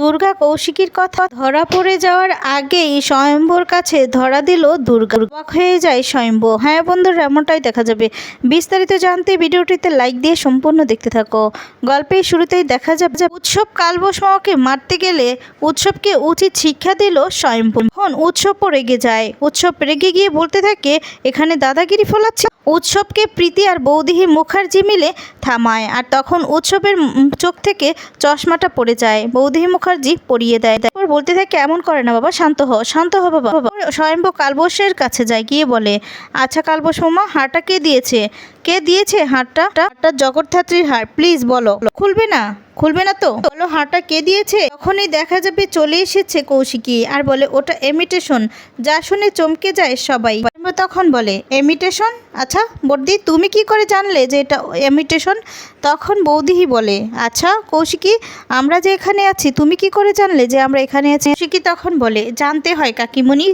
দুর্গা কৌশিকীর কথা ধরা পড়ে যাওয়ার আগেই স্বয়ম্ভর কাছে ধরা দিল দুর্গা। হয়ে যায় স্বয়ম্ভ। হ্যাঁ বন্ধুরা, এমনটাই দেখা যাবে। বিস্তারিত জানতে ভিডিওটিতে লাইক দিয়ে সম্পূর্ণ দেখতে থাকো। গল্পের শুরুতেই দেখা যাবে উৎসব কালবশ মামাকে মারতে গেলে উৎসবকে উচিত শিক্ষা দিল স্বয়ম্ভ। এখন উৎসব রেগে যায়, উৎসব রেগে গিয়ে বলতে থাকে, এখানে দাদাগিরি ফলাচ্ছে? উৎসবকে প্রীতি আর বৌদিহি মুখার্জি মিলে থামায় আর তখন উৎসবের চোখ থেকে চশমাটা পড়ে যায়। বৌদিহি মুখার্জি পরিয়ে দেয়। তারপর বলতে থাকে, এমন করে না বাবা, শান্ত হ শান্ত হ বাবা। স্বয়ম্ভ কালবোসের কাছে যায়, গিয়ে বলে আচ্ছা কালবোস মামা হাঁটা কে দিয়েছে? কে দিয়েছে হারটা হারটা জগৎধাত্রীর হার প্লিজ বলো। খুলবে না? খুলবে না তো? বলো হারটা কে দিয়েছে? তখনই দেখা যাবে চলে এসেছে কৌশিকী আর বলে, ওটা এমিটেশন যা শুনে চমকে যায় সবাই। তখন বলে এমিটেশন আচ্ছা বর্দি তুমি কি করে জানলে যে এটা এমিটেশন তখন বৌদিহি বলে আচ্ছা কৌশিকী, আমরা যে এখানে আছি, তুমি কি করে জানলে যে আমরা এখানে আছি? কৌশিকী তখন বলে, জানতে হয় কাকিমণি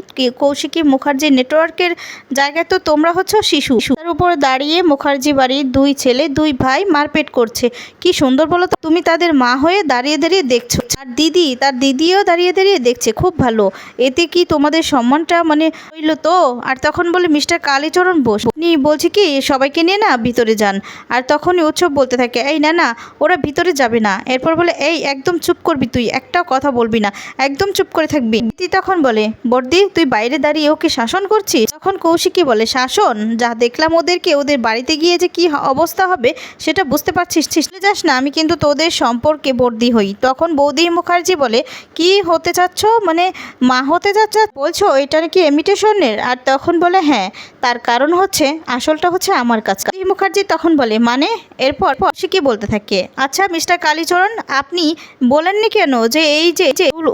কৌশিকী মুখার্জি নেটওয়ার্কের জায়গায় তো তোমরা হচ্ছে শিশু। তার উপর দাঁড়িয়ে মুখার্জি বাড়ির দুই ছেলে, দুই ভাই মারপেট করছে। কি সুন্দর বলো তো? তুমি তাদের মা হয়ে দাঁড়িয়ে দাঁড়িয়ে দেখছ। আর দিদি, তার দিদিও দাঁড়িয়ে দাঁড়িয়ে দেখছে, খুব ভালো। এতে কি তোমাদের সম্মানটা মানে হইল তো? আর তখন বলে, মিস্টার কালীচরণ বোস, উনি বলছে কি, সবাইকে নিয়ে না ভিতরে যান। আর তখনই উৎসব বলতে থাকে, এই না না, ওরা ভিতরে যাবে না। এরপর বলে, এই, একদম চুপ করবি তুই, একটাও কথা বলবি না, একদম চুপ করে থাকবি। তুই তখন বলে বর্দি তুই বাইরে দাঁড়িয়ে ওকে শাসন করছিস? তখন কৌশিকী বলে, শাসন? যা দেখলাম ওদেরকে, ওদের বাড়িতে গিয়ে যে কি অবস্থা হবে সেটা বুঝতে পারছিস ছিসলে যাস না, আমি কিন্তু তোদের সম্পর্কে বর্দি হই। তখন বৌদি মুখার্জি বলে, কি হতে চাচ্ছ? মানে মা হতে যাচ্ছ বলছো, এটা নাকি এমিটেশনের আর তখন বলে হ্যাঁ তার কারণ হচ্ছে, আসলটা হচ্ছে আমার কাছে বৌদি মুখার্জি তখন বলে মানে? এরপর সে কি বলতে থাকে? আচ্ছা মিস্টার কালীচরণ, আপনি বলেননি কেন যে এই যে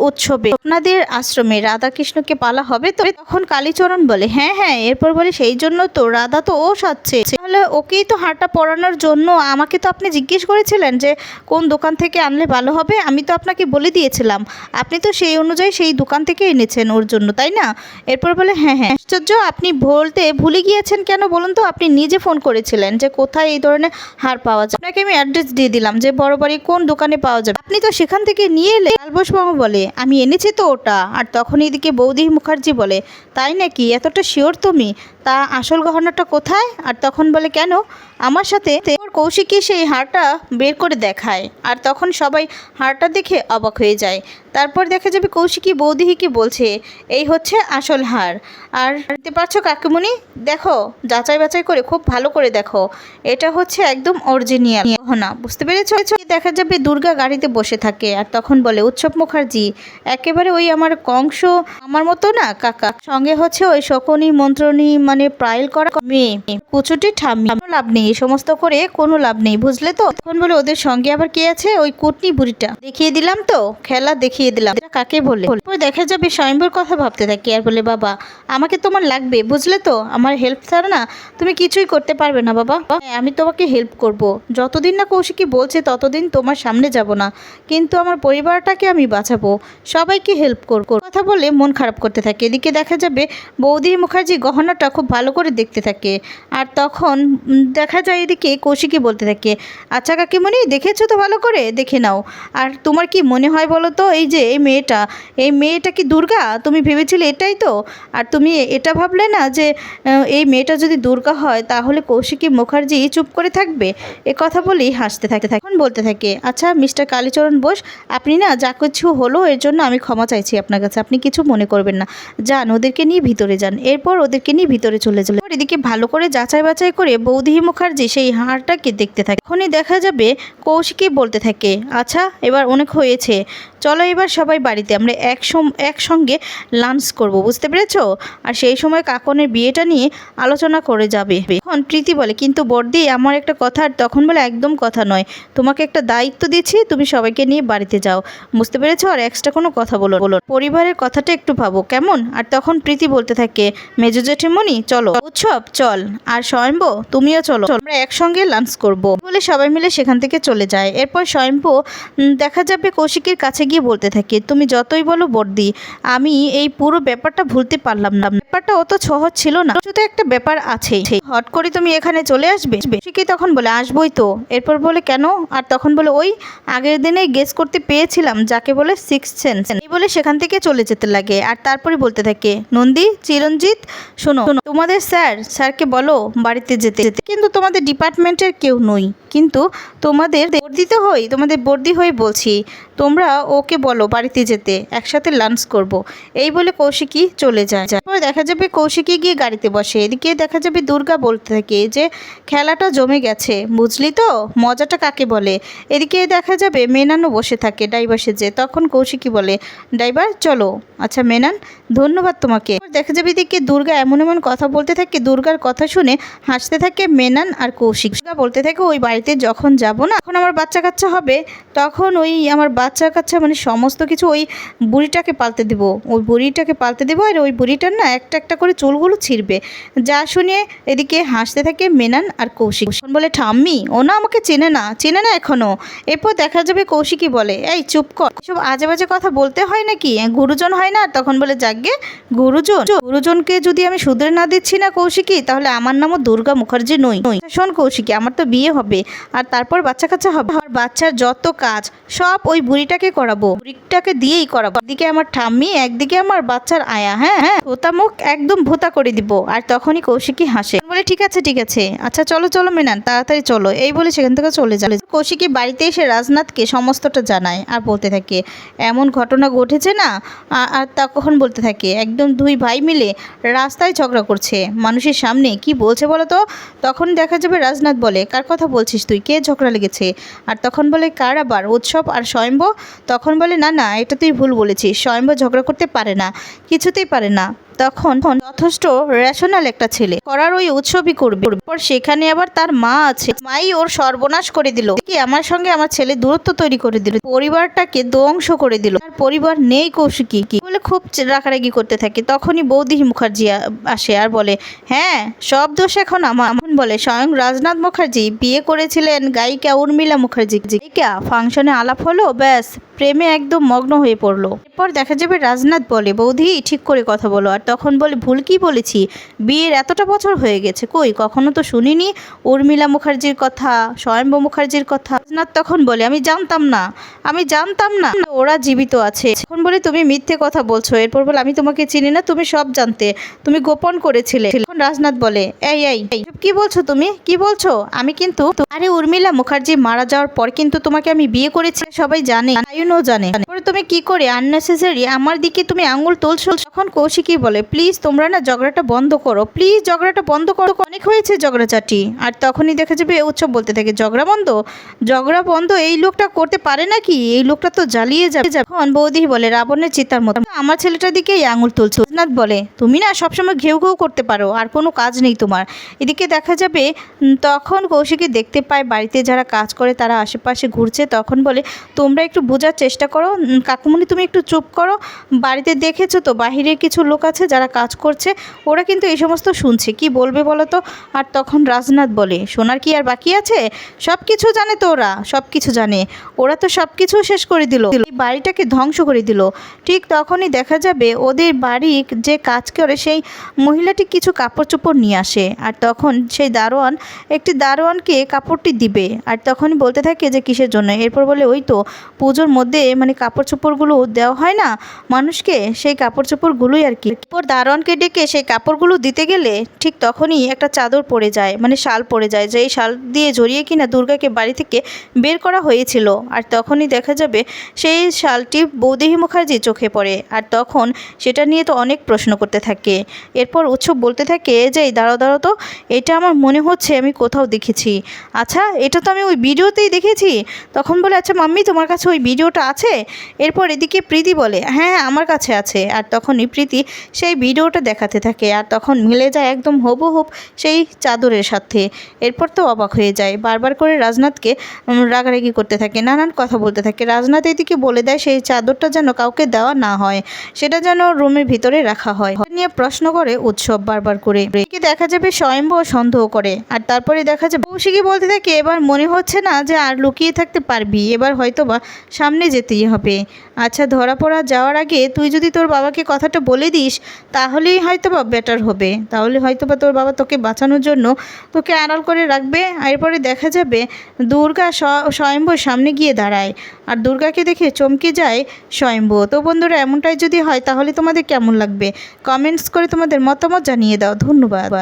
উৎসবে আপনাদের আশ্রমে রাধাকৃষ্ণকে পালা হবে? তো তখন কালীচরণ বলে হ্যাঁ হ্যাঁ। এরপর বলে, সেই জন্য তো রাধা তো ও সাচ্ছে তাহলে ওকেই তো হারটা পরানোর জন্য আমাকে তো আপনি জিজ্ঞেস করেছিলেন যে কোন দোকান থেকে আনলে ভালো হবে, আমি তো আপনাকে বলে দিয়েছিলাম। আপনি তো সেই অনুযায়ী সেই দোকান থেকে এনেছেন ওর জন্য, তাই না? এরপর বলে হ্যাঁ হ্যাঁ। আশ্চর্য, আপনি বলতে ভুলে গিয়েছেন কেন বলুন তো? আপনি নিজে ফোন করেছিলেন যে কোথায় এই ধরনের হার পাওয়া যায়। আপনাকে আমি অ্যাড্রেস দিয়ে দিলাম যে বড় বাড়ি কোন দোকানে পাওয়া যাবে। আপনি তো সেখান থেকে নিয়ে এলে কালবোস মামা বলে, আমি এনেছি তো ওটা। আর তখন এদিকে বৌদি মুখার্জি বলে, তাই নাকি? এতটা শিওর তুমি? তা আসল গহনাটা কোথায়? আর তখন বলে কেন? আমার সাথে কৌশিকই কৌশিকী সেই হাড়টা বের করে দেখায়। আর তখন সবাই হাড়টা দেখে অবাক হয়ে যায়। তারপর দেখা যাবে কৌশিকী বৌদিহিকে বলছে? এই হচ্ছে আসল হার। আর দেখতে পাচ্ছ কাকিমণি দেখো, যাচাই বাছাই করে খুব ভালো করে দেখো। এটা হচ্ছে একদম অরিজিনিয়াল গহনা। বুঝতে পেরেছ? দেখা যাবে দুর্গা গাড়িতে বসে থাকে আর তখন বলে উৎসব মুখার্জি। একেবারে ওই আমার কংস, আমার মতো না কাকা। সঙ্গে হচ্ছে ওই শকুনি, মন্ত্রণী মানে প্রাইল করা মেয়ে। কুচুটি কোনো লাভ নেই সমস্ত করে কোনো লাভ নেই, বুঝলে তো? তখন বলে ওদের সঙ্গে আবার কে আছে? ওই কুটনি বুড়িটা। দেখিয়ে দিলাম তো, খেলা দেখিয়ে দিলাম এটা কাকে বলে? দেখা যাবে স্বয়ম্বর কথা ভাবতে থাকি। আর বলে বাবা আমাকে তোমার লাগবে বুঝলে তো? আমার হেল্প ছাড়া না তুমি কিছুই করতে পারবে না বাবা। হ্যাঁ, আমি তোমাকে হেল্প করব। যতদিন না কৌশিকী বলছে ততদিন তোমার সামনে যাব না। কিন্তু আমার পরিবারটাকে আমি বাঁচাবো। সবাইকে হেল্প করব। কথা বলে মন খারাপ করতে থাকে। এদিকে দেখা যাবে বৌদি মুখার্জি গহনাটা খুব ভালো করে দেখতে থাকে। আর তখন দেখা যায় এদিকে কৌশিকী বলতে থাকে আচ্ছা কাকিমণি দেখেছ তো ভালো করে? দেখে নাও। আর তোমার কি মনে হয় বলো তো? এই যে এই মেয়েটা, এই মেয়েটা কি দুর্গা? তুমি ভেবেছিলে এটাই তো? আর তুমি এটা ভাবলে না যে এই মেয়েটা যদি দুর্গা হয়, তাহলে কৌশিকী মুখার্জি চুপ করে থাকবে? এ কথা বলেই হাসতে থাকে, তখন বলতে থাকে আচ্ছা মিস্টার কালীচরণ বোস, আপনি না যা কিছু হলো, এর জন্য আমি ক্ষমা চাইছি আপনার কাছে। আপনি কিছু মনে করবেন না। যান, ওদেরকে নিয়ে ভিতরে যান। এরপর ওদেরকে নিয়ে ভিতরে চলে চলে এদিকে ভালো করে যাচাই বাছাই করে বৌদিহি মুখার্জি সেই হাড়টাকে দেখতে থাকে। তখনই দেখা যাবে, কৌশিকী বলতে থাকে আচ্ছা এবার অনেক হয়েছে। চলো এবার সবাই বাড়িতে আমরা এক একসঙ্গে লাঞ্চ করব, বুঝতে পেরেছ? আর সেই সময় কাকনের বিয়েটা নিয়ে আলোচনা করে যাবে। এখন প্রীতি বলে, কিন্তু বর্দি আমার একটা কথা তখন বলে একদম কথা নয়। তোমাকে একটা দায়িত্ব দিচ্ছি, তুমি সবাইকে নিয়ে বাড়িতে যাও। বুঝতে পেরেছ? আর এক্সট্রা কোনো কথা বলো বলো, পরিবারের কথাটা একটু ভাবো, কেমন? আর তখন প্রীতি বলতে থাকে, মেজো জেঠিমণি, চলো। উৎসব, চল। আর স্বয়ম্ভ, তুমিও চলো। আমরা একসঙ্গে লাঞ্চ করব। বলে সবাই মিলে সেখান থেকে চলে যায়। এরপর স্বয়ম্ভ দেখা যাবে কৌশিকের কাছে গিয়ে বলতে থাকে, তুমি তুমি যতই বলো বর্দি, আমি এই পুরো ব্যাপারটা ভুলতে পারলাম না। ব্যাপারটা অত সহজ ছিল না। শুধু একটা ব্যাপার আছে। হট করে তুমি এখানে চলে আসবে? কি তখন বলে, আসবই তো। এরপর বলে, কেন? আর তখন বলে, ওই আগের দিনেই গেস করতে পেয়েছিলাম, যাকে বলে সিক্স সেন্স এই বলে সেখান থেকে চলে যেতে লাগে। আর তারপরে বলতে থাকে, নন্দী, চিরঞ্জিত, শোনো, তোমাদের স্যার, স্যারকে বলো বাড়িতে যেতে। যেতে কিন্তু তোমাদের ডিপার্টমেন্টের কেউ নই। কিন্তু তোমাদের বর্ধিত হই, তোমাদের বর্দি হয়ে বলছি, তোমরা ওকে বলো বাড়িতে যেতে একসাথে লাঞ্চ করব। এই বলে কৌশিকী চলে যায়। তারপর দেখা যাবে কৌশিকী গিয়ে গাড়িতে বসে। এদিকে দেখা যাবে দুর্গা বলতে থাকে যে, খেলাটা জমে গেছে, বুঝলি তো? মজাটা কাকে বলে? এদিকে দেখা যাবে মেনানও বসে থাকে ড্রাইভার সেজে। তখন কৌশিকী বলে, ড্রাইভার, চলো। আচ্ছা মেনান, ধন্যবাদ তোমাকে। দেখা যাবে এদিকে দুর্গা এমন এমন কথা বলতে থাকে, দুর্গার কথা শুনে হাসতে থাকে মেনান আর কৌশিক। দুর্গা বলতে থাকে, ওই বাড়িতে যখন যাব না তখন আমার বাচ্চা কাচ্চা হবে, তখন ওই আমার বাচ্চা কাচ্চা মানে সমস্ত কিছু ওই বুড়িটাকে পালতে দেবো। ওই বুড়িটাকে পালতে দেবো আর ওই বুড়িটার না একটা একটা করে চুলগুলো ছিঁড়বে। যা শুনে এদিকে হাসতে থাকে মেনান আর কৌশিক। বলে, ঠাম্মি, ও না আমাকে চেনে না চেনে না এখনও। এরপর দেখা যাবে কৌশিকই বলে, এই, চুপ কর। সব আজে বাজে কথা বলতে হয় নাকি? গুরুজন হয় না? তখন বলে যাকগে গুরুজন। গুরুজনকে যদি আমি শুধরে না দিচ্ছি না কৌশিকী তাহলে আমার নামও দুর্গা মুখার্জি নই। নই শোন কৌশিকী, আমার তো বিয়ে হবে আর তারপর বাচ্চা কাচ্চা হবে। আর বাচ্চার যত কাজ, সব ওই বুড়িটাকে করাবো। বুড়িটাকে দিয়েই করাবো। একদিকে আমার ঠাম্মি, একদিকে আমার বাচ্চার আয়া হ্যাঁ? হ্যাঁ ভোতা মুখ একদম ভোতা করে দিব আর তখনই কৌশিকী হাসে। বলে, ঠিক আছে ঠিক আছে। আচ্ছা চলো চলো, মেনান, তাড়াতাড়ি চলো। এই বলে সেখান থেকে চলে যায়। কৌশিকী বাড়িতে এসে রাজনাথকে সমস্তটা জানায় আর বলতে থাকে, এমন ঘটনা ঘটেছে না? আর তখন বলতে থাকে, একদম দুই ভাই মিলে রাস্তায় ঝগড়া করছে। মানুষের সামনে কি বলছে বলো তো? তখন দেখা যাবে রাজনাথ বলে, কার কথা বলছিস তুই? কে ঝগড়া লেগেছে? আর তখন বলে, কার আবার? উৎসব আর স্বয়ম্ভ? তখন বলে, না না, এটা তুই ভুল বলেছিস স্বয়ম্ভ ঝগড়া করতে পারে না, কিছুতেই পারে না। তখন যথেষ্ট রেশনাল একটা ছেলে, করার ওই উৎসবই করবে। পর সেখানে আবার তার মা আছে, মাই ওর সর্বনাশ করে দিল কি আমার সঙ্গে আমার ছেলে দূরত্ব তৈরি করে দিল, পরিবারটাকে ধ্বংস করে দিল। তার পরিবার নেই কৌশিকি কি বলে খুব রাগারাগি করতে থাকে। তখনই বৌদি মুখার্জি আসে আর বলে হ্যাঁ সব দোষ এখন আমার বলে স্বয়ং রাজনাথ মুখার্জি বিয়ে করেছিলেন গায়িকা উর্মিলা মুখার্জি। গায়িকা ফাংশনে আলাপ হলো, ব্যাস, প্রেমে একদম মগ্ন হয়ে পড়ল। এরপর দেখা যাবে রাজনাথ বলে, বৌদি, ঠিক করে কথা বলো। আর তখন বলে, ভুল কি বলেছি? বিয়ের এতটা বছর হয়ে গেছে, কই? কখনো তো শুনিনি উর্মিলা মুখার্জির কথা, স্বয়ম্ভ মুখার্জির কথা। রাজনাথ তখন বলে, আমি জানতাম না, আমি জানতাম না ওরা জীবিত আছে। এখন বলে, তুমি মিথ্যে কথা বলছো। এরপর বলে, আমি তোমাকে চিনি না, তুমি সব জানতে, তুমি গোপন করেছিলে। তখন রাজনাথ বলে, এই এই কি বলছো তুমি? কি বলছো? আমি কিন্তু আরে উর্মিলা মুখার্জি মারা যাওয়ার পর কিন্তু তোমাকে আমি বিয়ে করেছি। সবাই জানে। জানে। তুমি কি করে আননেসেসারি আমার দিকে তুমি আঙুল তুলছো? তখন কৌশিকই বলে, প্লিজ তোমরা না ঝগড়াটা বন্ধ করো। প্লিজ ঝগড়াটা বন্ধ করো। অনেক হয়েছে ঝগড়াঝাটি আর তখনই দেখা যাবে উৎসব বলতে থাকে, ঝগড়া বন্ধ? ঝগড়া বন্ধ? এই লোকটা করতে পারে নাকি? এই লোকটা তো জ্বালিয়ে যাবে। যখন বৌদি বলে, রাবণের চিতার মতো। আমার ছেলেটার দিকেই আঙুল তুলছো। নাথ বলে, তুমি না সবসময় ঘেউ ঘেউ করতে পারো, আর কোনো কাজ নেই তোমার। এদিকে দেখা যাবে তখন কৌশিকী দেখতে পায় বাড়িতে যারা কাজ করে তারা আশেপাশে ঘুরছে। তখন বলে, তোমরা একটু বোঝার চেষ্টা করো উম, কাকুমণি তুমি একটু চুপ করো। বাড়িতে দেখেছ তো বাহিরে কিছু লোক আছে যারা কাজ করছে ওরা কিন্তু এই সমস্ত শুনছে। কি বলবে বলো তো? আর তখন রাজনাথ বলে শোনার কি আর বাকি আছে? সব কিছু জানে তো ওরা সব কিছু জানে। ওরা তো সব কিছু শেষ করে দিল। বাড়িটাকে ধ্বংস করে দিল। ঠিক তখনই দেখা যাবে ওদের বাড়ি যে কাজ করে সেই মহিলাটি কিছু কাপড় চোপড় নিয়ে আসে। আর তখন সেই দারোয়ান একটি দারোয়ানকে কাপড়টি দিবে। আর তখনই বলতে থাকে যে কিসের জন্য? এরপর বলে ওই তো পুজোর মধ্যে মানে কাপড় চোপড়গুলো দেওয়া হয় না, মানুষকে সেই কাপড় চোপড়গুলোই আর কি। এরপর দারোয়ানকে ডেকে সেই কাপড়গুলো দিতে গেলে ঠিক তখনই একটা চাদর পড়ে যায় মানে শাল পড়ে যায় যে এই শাল দিয়ে জড়িয়ে কিনা দুর্গাকে বাড়ি থেকে বের করা হয়েছিল। আর তখনই দেখা যাবে সেই শালটি বৌদেহী মুখার্জি চোখে পড়ে। আর তখন সেটা নিয়ে তো অনেক প্রশ্ন করতে থাকে। এরপর উৎসব বলতে থাকে যে, এই দাঁড়াও দাঁড়াও তো, এটা আমার মনে হচ্ছে আমি কোথাও দেখেছি। আচ্ছা এটা তো আমি ওই ভিডিওতেই দেখেছি? তখন বলে আচ্ছা মাম্মি, তোমার কাছে ওই ভিডিওটা আছে? এরপর এদিকে প্রীতি বলে হ্যাঁ আমার কাছে আছে। আর তখনই প্রীতি সেই ভিডিওটা দেখাতে থাকে আর তখন মিলে যায় একদম হুবহুব সেই চাদরের সাথে। এরপর তো অবাক হয়ে যায়, বারবার করে রাজনাথকে রাগারাগি করতে থাকে, নানান কথা বলতে থাকে। রাজনাথ এদিকে বলে দেয়, সেই চাদরটা যেন কাউকে দেওয়া না হয়, সেটা যেন রুমের ভিতরে রাখা হয়। নিয়ে প্রশ্ন করে উৎসব বারবার করে। দেখা যাবে স্বয়ম্ভ সন্দেহ করে, আর তারপরে দেখা যাবে কৌশিকী বলতে থাকে, এবার মনে হচ্ছে না যে আর লুকিয়ে থাকতে পারবি, এবার হয়তো বা সামনে যেতেই হবে। আচ্ছা ধরা পড়া যাওয়ার আগে তুই যদি তোর বাবাকে কথাটা বলে দিস, তাহলেই হয়তো বা বেটার হবে। তাহলে হয়তো বা তোর বাবা তোকে বাঁচানোর জন্য তোকে আড়াল করে রাখবে এরপরে দেখা যাবে দুর্গা স্ব- স্বয়ম্ভর সামনে গিয়ে দাঁড়ায়। আর দুর্গাকে দেখে চমকে যায় স্বয়ম্ভ। তো বন্ধুরা, এমনটাই যদি হয় তাহলে তোমাদের কেমন লাগবে? কমেন্টস করে তোমাদের মতামত জানিয়ে দাও। ধন্যবাদ।